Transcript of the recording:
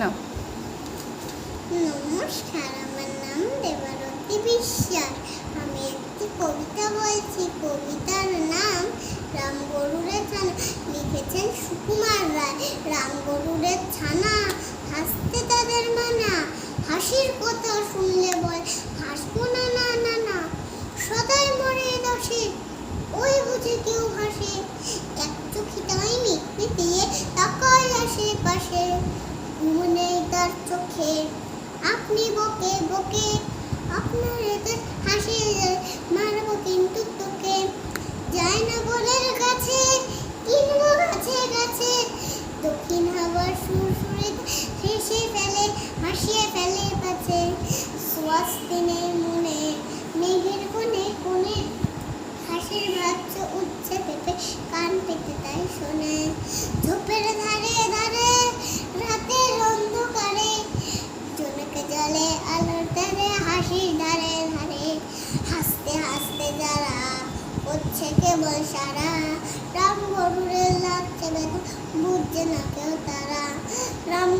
না। নমস্কার আমার নাম দেবারতী বিশ্বাস আমি একটি কবিতা বলছি কবিতার নাম রাম গরুরের ছানা লিখেছেন সুকুমার রায় রাম গরুরের ছানা হাসতে তাদের মানা হাসির কথা শুনলে বল হাসবো না না না না সদাই মরে দশে ওই বুঝে কেউ হাসে এক চোখিটাই মিটমি দিয়ে তাকায় আশেপাশে। ঘুমনে তার চোখে, আপনি বকে বকে, আপনার হাসি মারবো কিন্তু তোকে। যায় না বলের কাছে কিনবো গাছে দক্ষিণ হাওয়ার সুর সুরে হেসে ফেলে, হাসিয়ে ফেলে পাছে দিনে মনে, মেঘের কোণে কোণে, হাসির বাচ্চ উঠছে পেপে কান পেতে তাই শোনে। হচ্ছে কেবল সারা। রাম গরুরে লাগছে বেগুন বুঝছে না কেউ তারা। রাম